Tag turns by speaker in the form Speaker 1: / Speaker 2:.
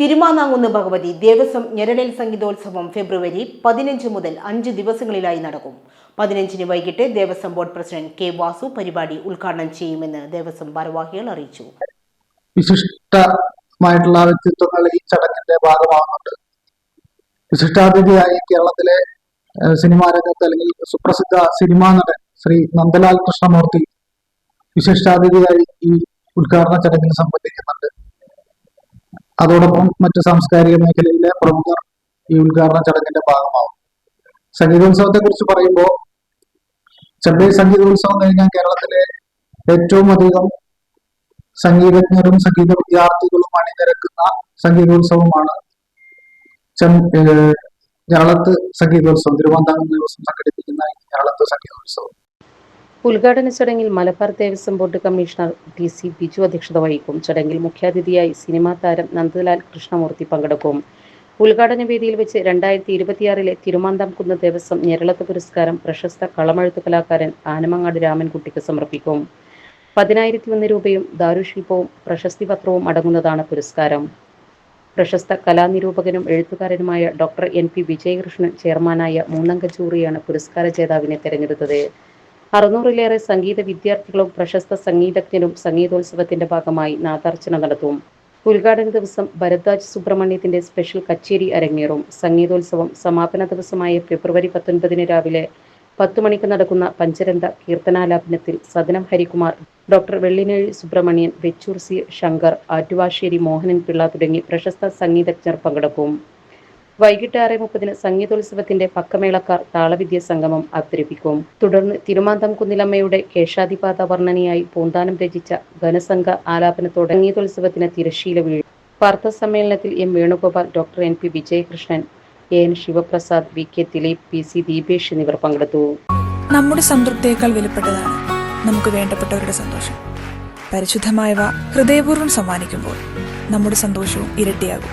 Speaker 1: തിരുമാനാങ്കുന്ന് ഭഗവതി ദേവസ്വം ഞെരടൽ സംഗീതോത്സവം ഫെബ്രുവരി പതിനഞ്ച് മുതൽ അഞ്ച് ദിവസങ്ങളിലായി നടക്കും. പതിനഞ്ചിന് വൈകിട്ട് Devaswom board president K Vasu പരിപാടി ഉദ്ഘാടനം ചെയ്യുമെന്ന് ദേവസ്വം ഭാരവാഹികൾ അറിയിച്ചു.
Speaker 2: വിശിഷ്ടമായിട്ടുള്ള വ്യക്തിത്വങ്ങൾ ഈ ചടങ്ങിന്റെ ഭാഗമാകുന്നുണ്ട്. വിശിഷ്ടാതിഥിയായി കേരളത്തിലെ സിനിമാ രംഗത്ത് അല്ലെങ്കിൽ സുപ്രസിദ്ധ സിനിമാ നടൻ ശ്രീ നന്ദലാൽ കൃഷ്ണമൂർത്തി വിശിഷ്ടാതിഥിയായി ഈ ഉദ്ഘാടന ചടങ്ങിൽ സംബന്ധിക്കുന്നുണ്ട്. അതോടൊപ്പം മറ്റ് സാംസ്കാരിക മേഖലയിലെ പ്രമുഖർ ഈ ഉദ്ഘാടന ചടങ്ങിന്റെ ഭാഗമാവും. സംഗീതോത്സവത്തെ കുറിച്ച് പറയുമ്പോൾ ചെമ്പൈ സംഗീതോത്സവം കഴിഞ്ഞാൽ കേരളത്തിലെ ഏറ്റവും അധികം സംഗീതജ്ഞരും സംഗീത വിദ്യാർത്ഥികളും അണിനിരക്കുന്ന സംഗീതോത്സവമാണ് കേരളത്ത് സംഗീതോത്സവം തിരുവനന്തപുരം ദിവസം സംഘടിപ്പിക്കുന്ന കേരളത്ത് സംഗീതോത്സവം.
Speaker 3: ഉദ്ഘാടന ചടങ്ങിൽ Malabar Devaswom board commissioner T C Biju അധ്യക്ഷത വഹിക്കും. ചടങ്ങിൽ മുഖ്യാതിഥിയായി സിനിമാ താരം നന്ദലാൽ കൃഷ്ണമൂർത്തി പങ്കെടുക്കും. ഉദ്ഘാടന വേദിയിൽ വെച്ച് രണ്ടായിരത്തി ഇരുപത്തിയാറിലെ തിരുമാന്താംകുന്ന് ദേവസ്വം ഞെരളത്ത് പുരസ്കാരം പ്രശസ്ത കളമെഴുത്ത് കലാകാരൻ ആനമങ്ങാട് രാമൻകുട്ടിക്ക് സമർപ്പിക്കും. പതിനായിരത്തി ഒന്ന് രൂപയും ദാരുശില്പവും പ്രശസ്തി പത്രവും അടങ്ങുന്നതാണ് പുരസ്കാരം. പ്രശസ്ത കലാനിരൂപകനും എഴുത്തുകാരനുമായ ഡോക്ടർ എൻ പി വിജയകൃഷ്ണൻ ചെയർമാനായ മൂന്നംഗ ജൂറിയാണ് പുരസ്കാര ജേതാവിനെ തെരഞ്ഞെടുത്തത്. അറുന്നൂറിലേറെ സംഗീത വിദ്യാർത്ഥികളും പ്രശസ്ത സംഗീതജ്ഞരും സംഗീതോത്സവത്തിന്റെ ഭാഗമായി നാദാർച്ചന നടത്തും. ഉദ്ഘാടന ദിവസം ഭരദ്വാജ് സുബ്രഹ്മണ്യത്തിന്റെ സ്പെഷ്യൽ കച്ചേരി അരങ്ങേറും. സംഗീതോത്സവം സമാപന ദിവസമായ ഫെബ്രുവരി പത്തൊൻപതിന് രാവിലെ പത്തു മണിക്ക് നടക്കുന്ന പഞ്ചരന്ത കീർത്തനാലാപനത്തിൽ സദനം ഹരികുമാർ ഡോക്ടർ വെള്ളിനേഴി സുബ്രഹ്മണ്യൻ വെച്ചൂർ സി ശങ്കർ ആറ്റുവാശ്ശേരി മോഹനൻ പിള്ള തുടങ്ങി പ്രശസ്ത സംഗീതജ്ഞർ പങ്കെടുക്കും. വൈകിട്ട് ആറ് മുപ്പതിന് സംഗീതോത്സവത്തിന്റെ പക്കമേളക്കാർ താളവിദ്യ സംഗമം അവതരിപ്പിക്കും. തുടർന്ന് തിരുമാന്തം കുന്നിലമ്മയുടെ കേശാധിപാത വർണനയായി പൂന്താനം രചിച്ച ഘനസംഘ ആലാപനത്തോടെ സംഗീതോത്സവത്തിന് തിരശീല വീഴും. വാർത്താ സമ്മേളനത്തിൽ M Venugopal doctor N P Vijayakrishnan A N Sivaprasad V K Dileep P C Deepesh എന്നിവർ പങ്കെടുത്തു.
Speaker 4: നമ്മുടെ സംതൃപ്തിയേക്കാൾ വിലപ്പെട്ടതാണ് നമുക്ക് വേണ്ടപ്പെട്ടവരുടെ സന്തോഷം. പരിശുദ്ധമായവ ഹൃദയപൂർവം സമ്മാനിക്കുമ്പോൾ നമ്മുടെ സന്തോഷവും ഇരട്ടിയാകും.